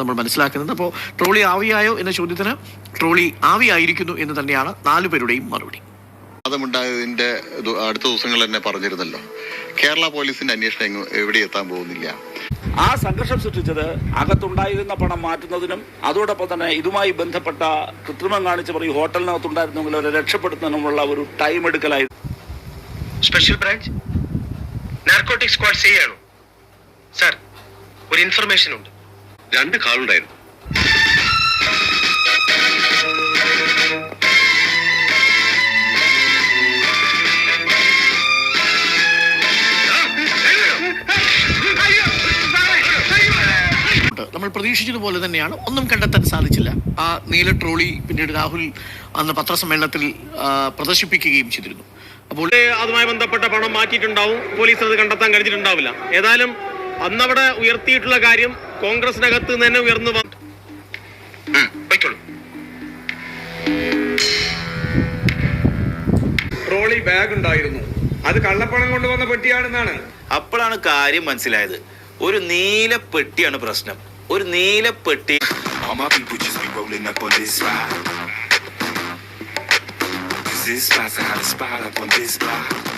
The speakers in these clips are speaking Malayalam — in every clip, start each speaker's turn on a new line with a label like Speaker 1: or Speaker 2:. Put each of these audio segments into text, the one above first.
Speaker 1: നമ്മൾ മനസ്സിലാക്കുന്നത്. അപ്പോൾ ട്രോളി ആവിയായോ എന്ന ചോദ്യത്തിന് ട്രോളി ആവിയായിരിക്കുന്നു എന്ന് തന്നെയാണ് നാലു പേരുടെയും
Speaker 2: മറുപടി. വാദമുണ്ടായതിന്റെ അടുത്ത ദിവസങ്ങൾ തന്നെ പറഞ്ഞിരുന്നല്ലോ. കേരള പോലീസിന്റെ അന്വേഷണം എവിടെ എത്താൻ പോകുന്നില്ല.
Speaker 3: ആ സംഘർഷം സൃഷ്ടിച്ചത് അകത്തുണ്ടായിരുന്ന പണം മാറ്റുന്നതിനും അതോടൊപ്പം തന്നെ ഇതുമായി ബന്ധപ്പെട്ട കൃത്രിമം കാണിച്ച പറയും ഹോട്ടലിനകത്തുണ്ടായിരുന്നെങ്കിൽ അവരെ രക്ഷപ്പെടുത്തുന്നതിനുമുള്ള ഒരു time എടുക്കലായിരുന്നു.
Speaker 4: Special branch narcotic squad C ആണോ? സാർ ഒരു ഇൻഫർമേഷൻ ഉണ്ട്.
Speaker 2: രണ്ട് കാളുണ്ടായിരുന്നു.
Speaker 1: നമ്മൾ പ്രതീക്ഷിച്ചതുപോലെ തന്നെയാണ്. ഒന്നും കണ്ടെത്താൻ സാധിച്ചില്ല. ആ നീല ട്രോളി പിന്നീട് രാഹുൽ അന്ന് പത്രസമ്മേളനത്തിൽ പ്രദർശിപ്പിക്കുകയും ചെയ്തിരുന്നു. അപ്പോൾ
Speaker 5: അതുമായി ബന്ധപ്പെട്ട പണം മാറ്റിയിട്ടുണ്ടാവും. പോലീസ് അത് കണ്ടെത്താൻ കഴിഞ്ഞിട്ടുണ്ടാവില്ല. ഏതായാലും അന്നവിടെ ഉയർത്തിയിട്ടുള്ള കാര്യം കോൺഗ്രസിനകത്ത് നിന്ന് തന്നെ ഉയർന്നു വന്നു.
Speaker 6: ട്രോളി ബാഗ് ഉണ്ടായിരുന്നു. അത് കള്ളപ്പണം കൊണ്ടുവന്ന പെട്ടിയാണെന്നാണ്.
Speaker 7: അപ്പോഴാണ് കാര്യം മനസ്സിലായത്. ഒരു നീല പെട്ടിയാണ് പ്രശ്നം. ഒരു നീല പെട്ടി
Speaker 8: this spot up on this block.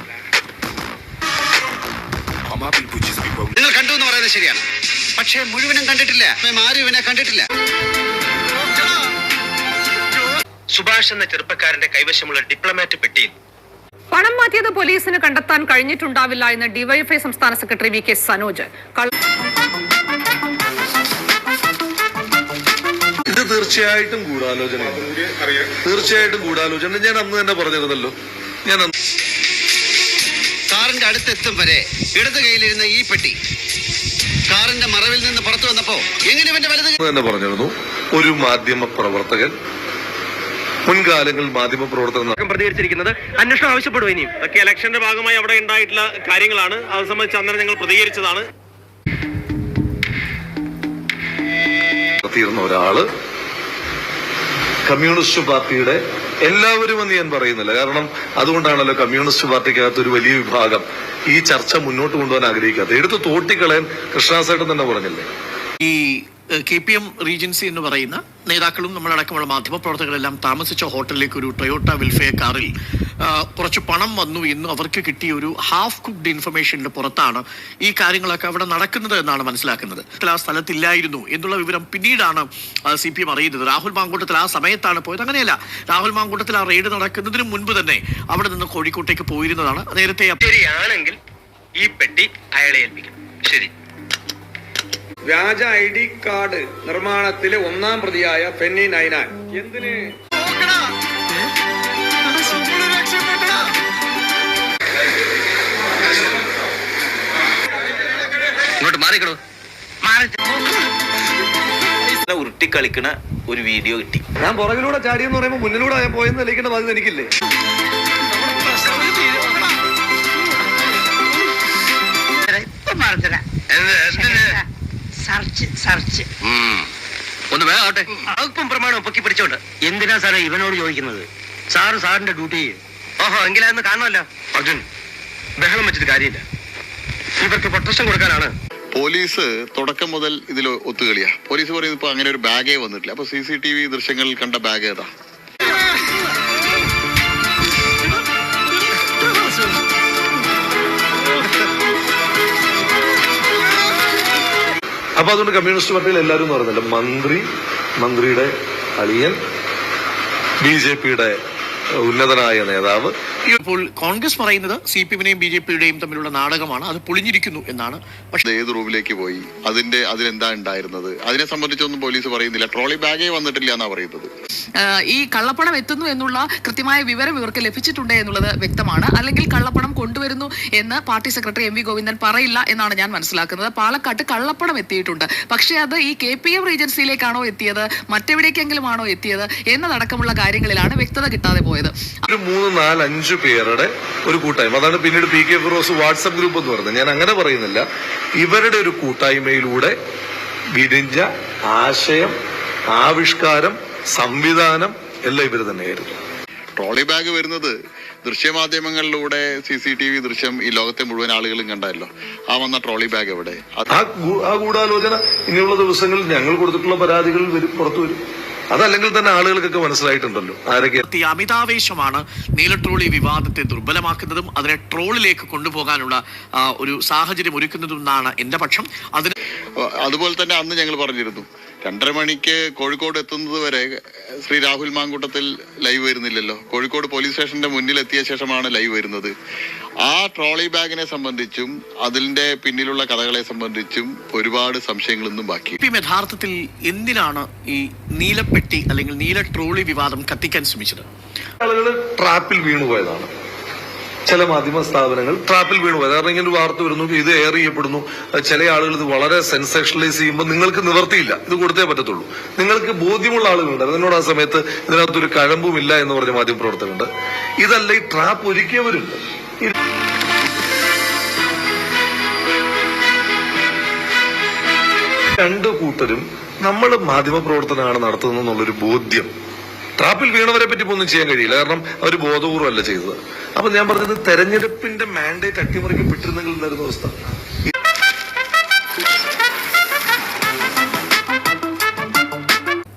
Speaker 4: നിങ്ങൾ കണ്ടു എന്ന് പറയുന്നത് ശരിയാണ്. പക്ഷേ മുഴുവനും കണ്ടിട്ടില്ല. ആരും ഇവനെ കണ്ടിട്ടില്ല. സുഭാഷ് എന്ന ചെറുപ്പക്കാരന്റെ കൈവശമുള്ള ഡിപ്ലോമാറ്റ് പെട്ടിയിൽ.
Speaker 9: പണം മാറ്റിയത് പോലീസിന് കണ്ടെത്താൻ കഴിഞ്ഞിട്ടുണ്ടാവില്ല എന്ന് ഡിവൈഎഫ്ഐ സംസ്ഥാന സെക്രട്ടറി വി കെ സനോജ്
Speaker 10: ഇത് തീർച്ചയായിട്ടും ഗൂഢാലോചന തീർച്ചയായിട്ടും ഗൂഢാലോചന. ഞാൻ അന്ന് തന്നെ പറഞ്ഞിരുന്നല്ലോ. ഞാൻ
Speaker 4: കാറിന്റെ അടുത്തെത്തും വരെ ഇടത് കൈയിലിരുന്ന ഈ പെട്ടി. കാറിന്റെ മറവിൽ നിന്ന് പുറത്തു വന്നപ്പോ എങ്ങനെ ഇവന്റെ വലത്
Speaker 10: തന്നെ പറഞ്ഞിരുന്നു. ഒരു മാധ്യമ പ്രവർത്തകൻ. മുൻകാലങ്ങളിൽ മാധ്യമ പ്രവർത്തകർ
Speaker 5: പ്രതികരിച്ചിരിക്കുന്നത്. അന്വേഷണം ആവശ്യപ്പെടും ഇനിയും. ഒക്കെ ഇലക്ഷന്റെ ഭാഗമായി അവിടെ ഉണ്ടായിട്ടുള്ള കാര്യങ്ങളാണ്. അത് സംബന്ധിച്ച് അന്നേരം ഞങ്ങൾ പ്രതികരിച്ചതാണ്.
Speaker 10: തീർന്ന ഒരാൾ. കമ്മ്യൂണിസ്റ്റ് പാർട്ടിയുടെ എല്ലാവരും എന്ന് ഞാൻ പറയുന്നില്ല. കാരണം അതുകൊണ്ടാണല്ലോ കമ്മ്യൂണിസ്റ്റ് പാർട്ടിക്കകത്ത് ഒരു വലിയ വിഭാഗം ഈ ചർച്ച മുന്നോട്ട് കൊണ്ടുപോകാൻ ആഗ്രഹിക്കാത്തത്. എടുത്ത് തോട്ടിക്കളയാൻ കൃഷ്ണാസേട്ടൻ തന്നെ പറഞ്ഞില്ലേ?
Speaker 1: ഈ കെ പി എം റീജൻസി എന്ന് പറയുന്ന നേതാക്കളും നമ്മളടക്കമുള്ള മാധ്യമപ്രവർത്തകരെല്ലാം താമസിച്ച ഹോട്ടലിലേക്ക് ഒരു ടൊയോട്ട വിൽഫയ കാറിൽ കുറച്ച് പണം വന്നു എന്ന് അവർക്ക് കിട്ടിയ ഒരു ഹാഫ് കുക്ഡ് ഇൻഫർമേഷന്റെ പുറത്താണ് ഈ കാര്യങ്ങളൊക്കെ അവിടെ നടക്കുന്നത് എന്നാണ് മനസ്സിലാക്കുന്നത്. ആ സ്ഥലത്തില്ലായിരുന്നു എന്നുള്ള വിവരം പിന്നീടാണ് സി പി എം അറിയുന്നത്. രാഹുൽ മാങ്കൂട്ടത്തിൽ ആ സമയത്താണ് പോയത്. അങ്ങനെയല്ല രാഹുൽ മാങ്കൂട്ടത്തിൽ ആ റെയ്ഡ് നടക്കുന്നതിന് മുൻപ് തന്നെ അവിടെ നിന്ന് കോഴിക്കോട്ടേക്ക് പോയിരുന്നതാണ്. നേരത്തെ
Speaker 4: ശരിയാണെങ്കിൽ ഈ പെട്ടി അയാളെ ഏൽപ്പിക്കണം ശരി.
Speaker 6: വ്യാജ ഐ ഡി കാർഡ് നിർമ്മാണത്തിലെ ഒന്നാം പ്രതിയായ ഫെന്നി നൈനാൻ. എന്തിന്?
Speaker 4: ഇങ്ങോട്ട് മാറിക്കണോ
Speaker 7: ഉരുട്ടി കളിക്കണ ഒരു വീഡിയോ കിട്ടി.
Speaker 10: ഞാൻ പുറകിലൂടെ ചാടിയെന്ന് പറയുമ്പോൾ മുന്നിലൂടെ ഞാൻ പോയെന്ന് തെളിയിക്കേണ്ട ബാധ്യത എനിക്കില്ലേ?
Speaker 4: ഒന്ന് വേഗം ആട്ടെ വകുപ്പും പ്രമാണവും പൊക്കി പിടിച്ചോണ്ട് എന്തിനാ സാറേ ഇവനോട് ചോദിക്കുന്നത്? സാറ് സാറിന്റെ ഡ്യൂട്ടി ഓഹോ എങ്കിലും കാണുമല്ലോ അർജുൻ ബഹളം വെച്ചിട്ട് കാര്യമില്ല. ഇവർക്ക് പ്രൊട്ടക്ഷൻ കൊടുക്കാനാണ്
Speaker 2: പോലീസ് തുടക്കം മുതൽ ഇതിൽ ഒത്തുകളിയാ. പോലീസ് പറയുന്നത് ഇപ്പൊ അങ്ങനെ ഒരു ബാഗേ വന്നിട്ടില്ല. അപ്പൊ സി സി ടി വി ദൃശ്യങ്ങളിൽ കണ്ട ബാഗ് ഏതാ?
Speaker 10: അപ്പൊ അതുകൊണ്ട് കമ്മ്യൂണിസ്റ്റ് പാർട്ടിയിൽ എല്ലാവരും പറഞ്ഞില്ല മന്ത്രി മന്ത്രിയുടെ അളിയൻ ബി ജെ പിയുടെ ഉന്നതനായ നേതാവ്
Speaker 1: ഇപ്പോൾ കോൺഗ്രസ് പറയുന്നത് സി പി എമ്മിനെയും ബി ജെ പിയുടെയും തമ്മിലുള്ള നാടകമാണ്. അത് പൊളിഞ്ഞിരിക്കുന്നു എന്നാണ്. പക്ഷേ
Speaker 2: ഏത് റൂമിലേക്ക് പോയി? അതിന്റെ അതിലെന്താ ഉണ്ടായിരുന്നത്? അതിനെ സംബന്ധിച്ചൊന്നും പോലീസ് പറയുന്നില്ല. ട്രോളി ബാഗേ വന്നിട്ടില്ല എന്നാ പറയുന്നത്.
Speaker 9: ഈ കള്ളപ്പണം എത്തുന്നു എന്നുള്ള കൃത്യമായ വിവരം ഇവർക്ക് ലഭിച്ചിട്ടുണ്ട് എന്നുള്ളത് വ്യക്തമാണ്. അല്ലെങ്കിൽ കള്ളപ്പണം കൊണ്ടുവരുന്നു എന്ന് party secretary M V Govindan പറയില്ല എന്നാണ് ഞാൻ മനസ്സിലാക്കുന്നത്. പാലക്കാട്ട് കള്ളപ്പണം എത്തിയിട്ടുണ്ട്. പക്ഷേ അത് ഈ കെ പി എം ഏജൻസിയിലേക്കാണോ എത്തിയത്? മറ്റെവിടേക്കെങ്കിലും ആണോ എത്തിയത്? എന്നതടക്കമുള്ള കാര്യങ്ങളിലാണ് വ്യക്തത കിട്ടാതെ പോയത്.
Speaker 10: ഒരു മൂന്ന് നാല് അഞ്ച് പേരുടെ ഒരു കൂട്ടായ്മ. അതാണ് പിന്നീട് P K Firos WhatsApp group എന്ന് പറയുന്നത്. ഞാൻ അങ്ങനെ പറയുന്നില്ല. ഇവരുടെ ഒരു കൂട്ടായ്മയിലൂടെ വിരിഞ്ഞ ആശയം ആവിഷ്കാരം സംവിധാനം എല്ലാം ഇവർ തന്നെയായിരുന്നു.
Speaker 2: ട്രോളി ബാഗ് വരുന്നത് ദൃശ്യമാധ്യമങ്ങളിലൂടെ സി സി ടി വി ദൃശ്യം ഈ ലോകത്തെ മുഴുവൻ ആളുകളും കണ്ടല്ലോ. ആ വന്ന ട്രോളി ബാഗ് എവിടെ?
Speaker 10: ആ ആ ഗൂഢാലോചന ഇനിയുള്ള ദിവസങ്ങളിൽ ഞങ്ങൾ കൊടുത്തിട്ടുള്ള പരാതികൾ വരും പുറത്തു വരും. അതല്ലെങ്കിൽ തന്നെ ആളുകൾക്കൊക്കെ മനസ്സിലായിട്ടുണ്ടല്ലോ ആരൊക്കെ
Speaker 1: അമിതാവേശമാണ് നീല ട്രോളി വിവാദത്തെ ദുർബലമാക്കുന്നതും അതിനെ ട്രോളിലേക്ക് കൊണ്ടുപോകാനുള്ള ഒരു സാഹചര്യം ഒരുക്കുന്നതും എന്നാണ് എന്റെ പക്ഷം. അതിന്
Speaker 2: അതുപോലെ തന്നെ അന്ന് ഞങ്ങൾ പറഞ്ഞിരുന്നു. രണ്ടര മണിക്ക് കോഴിക്കോട് എത്തുന്നത് വരെ ശ്രീ രാഹുൽ മാങ്കൂട്ടത്തിൽ ലൈവ് വരുന്നില്ലല്ലോ. കോഴിക്കോട് പോലീസ് സ്റ്റേഷന്റെ മുന്നിൽ എത്തിയ ശേഷമാണ് ലൈവ് വരുന്നത്. ആ ട്രോളി ബാഗിനെ സംബന്ധിച്ചും അതിന്റെ പിന്നിലുള്ള കഥകളെ സംബന്ധിച്ചും ഒരുപാട് സംശയങ്ങൾ സംശയങ്ങളൊന്നും ബാക്കി.
Speaker 1: യഥാർത്ഥത്തിൽ എന്തിനാണ് ഈ നീലപ്പെട്ടി അല്ലെങ്കിൽ നീല ട്രോളി വിവാദം കത്തിക്കാൻ ശ്രമിച്ചത്?
Speaker 10: ആളുകൾ ട്രാപ്പിൽ വീണുപോയതാണ്. ചില മാധ്യമ സ്ഥാപനങ്ങൾ ട്രാപ്പിൽ വീണു. കാരണം ഇങ്ങനെ ഒരു വാർത്ത വരുന്നു ഇത് എയർ ചെയ്യപ്പെടുന്നു. ചില ആളുകൾ ഇത് വളരെ സെൻസേഷണലൈസ് ചെയ്യുമ്പോൾ നിങ്ങൾക്ക് നിവർത്തിയില്ല. ഇത് കൊടുത്തേ പറ്റത്തുള്ളൂ. നിങ്ങൾക്ക് ബോധ്യമുള്ള ആളുകളുണ്ട്. അതിനോട് ആ സമയത്ത് ഇതിനകത്തൊരു കഴമ്പുമില്ല എന്ന് പറഞ്ഞ മാധ്യമ പ്രവർത്തകരുണ്ട്. ഇതല്ല ഈ ട്രാപ്പ് ഒരുക്കിയവരുണ്ട് രണ്ട് കൂട്ടരും നമ്മൾ മാധ്യമ പ്രവർത്തനമാണ് നടത്തുന്നത് എന്നുള്ളൊരു ബോധ്യം. ട്രാപ്പിൽ വീണവരെ പറ്റി ഒന്നും ചെയ്യാൻ കഴിയില്ല. കാരണം അവർ ബോധപൂർവമല്ല ചെയ്തത്. അപ്പൊ ഞാൻ പറഞ്ഞത് തെരഞ്ഞെടുപ്പിന്റെ മാൻഡേറ്റ് അട്ടിമറിക്കപ്പെട്ടിരുന്നെങ്കിൽ ഉണ്ടായിരുന്ന അവസ്ഥ?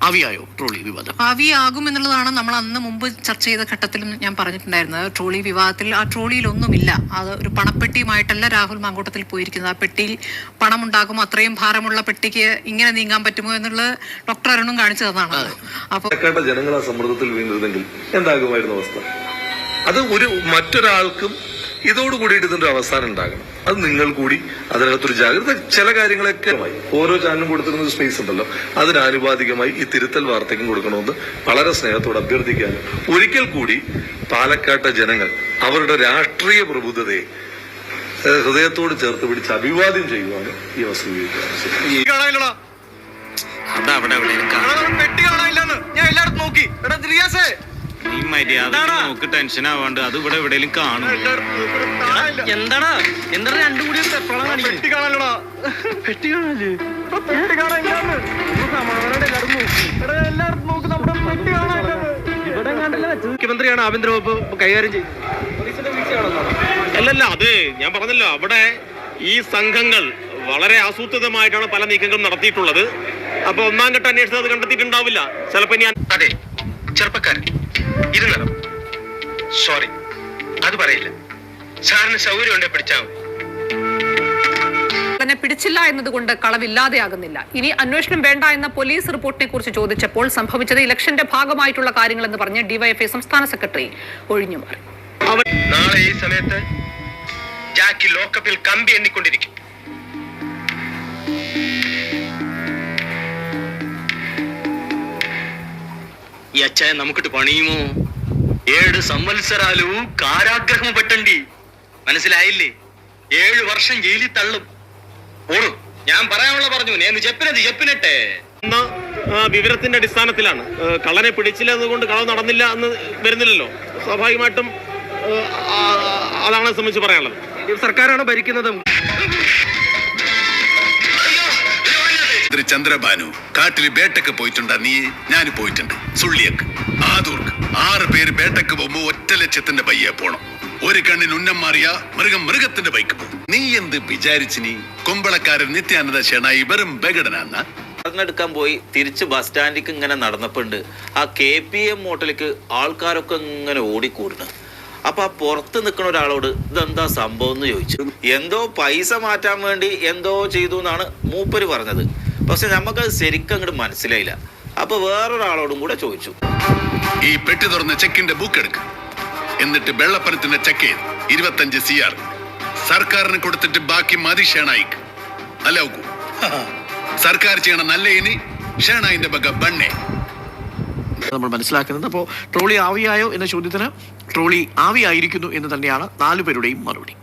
Speaker 1: ആവിയായോ ട്രോളി വിവാദം?
Speaker 11: ആവിയാകും എന്നുള്ളതാണ് നമ്മൾ അന്ന് മുമ്പ് ചർച്ച ചെയ്ത ഘട്ടത്തിലും ഞാൻ പറഞ്ഞിട്ടുണ്ടായിരുന്നത്. ട്രോളി വിവാദത്തിൽ ആ ട്രോളിയിലൊന്നുമില്ല. അത് ഒരു പണപ്പെട്ടിയുമായിട്ടല്ല രാഹുൽ മാങ്കൂട്ടത്തിൽ പോയിരിക്കുന്നത്. ആ പെട്ടിയിൽ പണം ഉണ്ടാകും അത്രയും ഭാരമുള്ള പെട്ടിക്ക് ഇങ്ങനെ നീങ്ങാൻ പറ്റുമോ എന്നുള്ളത് ഡോക്ടർ അരുണും കാണിച്ചു തന്നതാണ്. അപ്പോൾ
Speaker 10: ആ സമ്മർദ്ദത്തിൽ വീണിരുന്നെങ്കിൽ എന്താകുമായിരുന്നു അവസ്ഥ? അത് ഒരു മറ്റൊരാൾക്കും ഇതോട് കൂടിയിട്ട് ഇതിന്റെ അവസാനം ഉണ്ടാകണം. അത് നിങ്ങൾ കൂടി അതിനകത്തൊരു ജാഗ്രത ചില കാര്യങ്ങളൊക്കെ ഓരോ ചാനലും കൊടുത്തിരുന്ന സ്പേസ് ഉണ്ടല്ലോ അതിനാനുപാതികമായി ഈ തിരുത്തൽ വാർത്തയ്ക്കും കൊടുക്കണമെന്ന് വളരെ സ്നേഹത്തോട് അഭ്യർത്ഥിക്കാനും ഒരിക്കൽ കൂടി പാലക്കാട്ടെ ജനങ്ങൾ അവരുടെ രാഷ്ട്രീയ പ്രബുദ്ധതയെ ഹൃദയത്തോട് ചേർത്ത് പിടിച്ച് അഭിവാദ്യം ചെയ്യുവാനും ഈ അവസരം പെട്ടി
Speaker 7: അതവിടെ
Speaker 5: ഞാൻ എല്ലായിടത്തും നോക്കി. എടാ
Speaker 7: നീ മര്യാദ നോക്ക് ടെൻഷൻ ആവാണ്ട് അത് ഇവിടെ എവിടെയും കാണും
Speaker 5: എന്താടാ? എന്താണ് രണ്ടും കൂടി പെട്ടി കാണാനോടാ പെട്ടി കാണാല്ലേ? പെട്ടി കാണാൻ ഇല്ലാന്ന്. നോക്ക്. നമ്മുടെ പെട്ടി കാണാൻ ഇവിടെ മുഖ്യമന്ത്രിയാണ് ആഭ്യന്തര വകുപ്പ് കൈകാര്യം ചെയ്യുന്നത് അല്ലല്ല അത് ഞാൻ പറഞ്ഞല്ലോ. അവിടെ ഈ സംഘങ്ങൾ വളരെ ആസൂത്രിതമായിട്ടാണ് പല നീക്കങ്ങളും നടത്തിയിട്ടുള്ളത്. അപ്പൊ ഒന്നാം ഘട്ട അന്വേഷണം അത് കണ്ടെത്തിയിട്ടുണ്ടാവില്ല. ചിലപ്പോ ഞാൻ
Speaker 4: അതെ ചെറുപ്പക്കാരൻ. ഇരുന്നണം സോറി അത് പറയില്ല. സാറിന് സൗകര്യം ഉണ്ടെ പിടിച്ചാൽ മതി.
Speaker 11: തന്നെ പിടിച്ചില്ല എന്നതുകൊണ്ട് കളവില്ലാതെയാകുന്നില്ല. ഇനി അന്വേഷണം വേണ്ട എന്ന പോലീസ് റിപ്പോർട്ടിനെ കുറിച്ച് ചോദിച്ചപ്പോൾ സംഭവിച്ചത് ഇലക്ഷന്റെ ഭാഗമായിട്ടുള്ള കാര്യങ്ങളെന്ന് പറഞ്ഞ് ഡിവൈഎഫ്ഐ സംസ്ഥാന സെക്രട്ടറി ഒഴിഞ്ഞുമാറി
Speaker 4: നാളെ ഈ സമയത്ത് ജാക്കി ലോക്കപ്പിൽ കമ്പി എണ്ണിക്കൊണ്ടിരിക്കും. ഈ നമുക്കിട്ട് പണിയുമോ? ഏഴ് സംവത്സരാലു കാരാഗ്രഹം പറ്റണ്ടി മനസ്സിലായില്ലേ? ഏഴ് വർഷം ജയിലിൽ തള്ളും. ഓടും ഞാൻ പറയാനുള്ള പറഞ്ഞു. ഞാൻ ചെപ്പിനത് ചെപ്പിനട്ടെ.
Speaker 5: എന്ന വിവരത്തിന്റെ അടിസ്ഥാനത്തിലാണ്. കള്ളനെ പിടിച്ചില്ല കൊണ്ട് കളവ് നടന്നില്ല എന്ന് വരുന്നില്ലല്ലോ. സ്വാഭാവികമായിട്ടും അതാണ് അത് സംബന്ധിച്ച് പറയാനുള്ളത്. സർക്കാരാണ് ഭരിക്കുന്നത്?
Speaker 8: ചന്ദ്രബാനു കാട്ടിൽ ബേട്ടക്ക് പോയിട്ടുണ്ടാ നീ? ഞാൻ പോയിട്ടുണ്ട്. സുള്ളിയക്ക്. ആദൂർക്ക്. ആറ് പേര് ബേട്ടക്ക് പോകുമ്പോ ഒറ്റ ലക്ഷ്യത്തിന്റെ പയ്യെ പോണം. ഒരു കണ്ണിന് ഉന്നം മാറിയ മൃഗം മൃഗത്തിന്റെ ബൈക്ക് പോകും. നീ എന്ത് വിചാരിച്ചു നീ? കുമ്പളക്കാരൻ നിത്യാനന്ദ ഷെണായി വെറും ബഗടനാന്ന
Speaker 7: എടുക്കാൻ പോയി തിരിച്ച് ബസ് സ്റ്റാൻഡിലേക്ക് ഇങ്ങനെ നടന്നപ്പോണ്ട്. ആ കെ പി എം മോട്ടലിക്ക് ആൾക്കാരൊക്കെ ഇങ്ങനെ ഓടിക്കൂടുന്നു. അപ്പൊ ആ പുറത്ത് നിൽക്കുന്ന ഒരാളോട് ഇതെന്താ സംഭവം എന്ന് ചോദിച്ചു. എന്തോ പൈസ മാറ്റാൻ വേണ്ടി എന്തോ ചെയ്തു എന്നാണ് മൂപ്പര് പറഞ്ഞത്. പക്ഷെ നമുക്കത് ശരിക്കും അങ്ങോട്ട് മനസ്സിലായില്ല. അപ്പൊ വേറൊരാളോടും കൂടെ ചോദിച്ചു.
Speaker 8: ഈ പെട്ടി തുറന്ന ചെക്കിന്റെ ബുക്ക് എടുക്ക. എന്നിട്ട് വെള്ളപ്പനത്തിന്റെ ചെക്ക് ചെയ്ത് ഇരുപത്തഞ്ച് സി ആർ സർക്കാരിന് കൊടുത്തിട്ട് ബാക്കി മതി ഷേണായിക്ക്. അല്ല സർക്കാർ ചെയ്യണ നല്ല ഇനി ഷേണായിന്റെ ബക ബണ്ണേ.
Speaker 1: നമ്മൾ മനസ്സിലാക്കുന്നത്. അപ്പോൾ ട്രോളി ആവിയായോ എന്ന ചോദ്യത്തിന് ട്രോളി ആവിയായിരിക്കുന്നു എന്ന് തന്നെയാണ് നാലുപേരുടെയും മറുപടി.